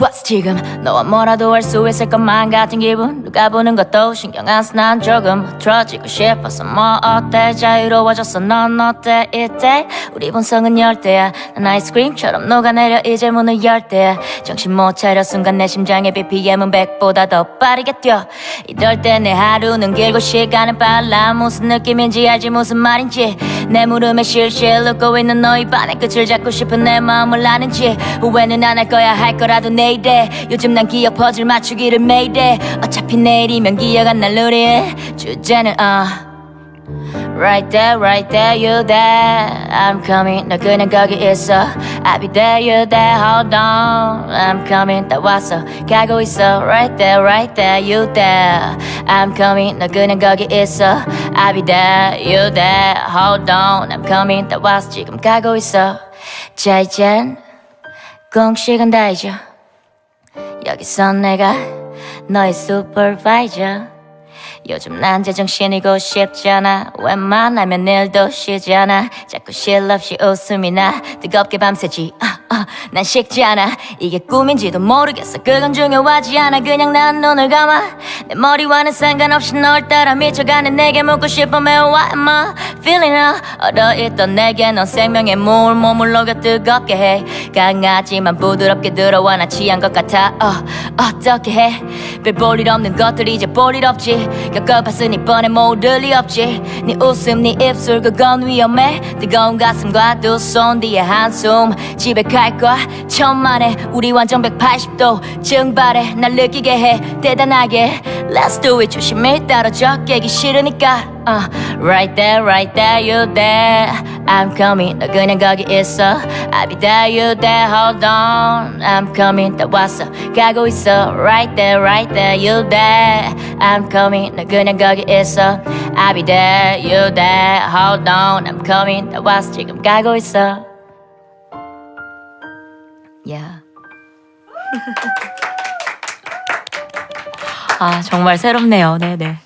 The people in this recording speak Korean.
What's 지금 너와 뭐라도 할 수 있을 것만 같은 기분? 누가 보는 것도 신경 안써난 조금. 틀어지고 싶어서 뭐 어때? 자유로워졌어. 넌 어때? 이때? 우리 본성은 열대야. 난 아이스크림처럼 녹아내려 이제 문을 열 때야. 정신 못 차려. 순간 내 심장의 BPM은 100보다 더 빠르게 뛰어. 이럴 때 내 하루는 길고 시간은 빨라. 무슨 느낌인지 알지? 무슨 말인지? 내 물음에 실실 웃고 있는 너의 반의 끝을 잡고 싶은 내 마음을 아는지? 후회는 안 할 거야. 할 거라도 내 일에 요즘 난 기억 퍼즐 맞추기를 해 어차피 내일이면 기억 안 날 노래 주제는 어 Right there, right there, you there. I'm coming. 너 그냥 거기 있어. I'll be there, you there. Hold on. I'm coming. 나 왔어. 가고 있어. Right there, right there, you there. I'm coming. 너 그냥 거기 있어. I'll be there, you there. Hold on. I'm coming. 나 왔어. 지금 가고 있어. 자, 이젠 공식은 다 잊어. 여기서 내가 너의 supervisor. 요즘 난 제정신이고 싶잖아. 웬만하면 일도 쉬지 않아. 자꾸 쉴 없이 웃음이 나. 뜨겁게 밤새지. 아, 아, 난 식지 않아. 이게 꿈인지도 모르겠어. 그건 중요하지 않아. 그냥 난 눈을 감아. 내 머리와는 상관없이 널 따라 미쳐가는 내게 묻고 싶어 매우 What am I feeling now 얼어있던 내게 넌 생명의 물 몸을 녹여 뜨겁게 해. 강하지만 부드럽게 들어와 나 취한 것 같아. 어, 어떻게 해 별볼일 없는 것들이 이제 볼일 없지? 겪어봤으니 뻔해 모를 리 없지. 네 웃음 네 입술 그건 위험해. 뜨거운 가슴과 두 손 뒤에 한숨 집에 갈 거야. 천만에 우리 완전 180도 증발해. 날 느끼게 해. 대단하게. Let's do it. 조심히 떨어져 깨기 싫으니까. uh, Right there right there you there I'm coming 너 그냥 거기 있어 I'll be there you there hold on I'm coming 나 왔어 가고 있어 Right there right there you there I'm coming 너 그냥 거기 있어 I'll be there you there hold on I'm coming 나 왔어 지금 가고 있어 Yeah 아, 정말 새롭네요. 네네.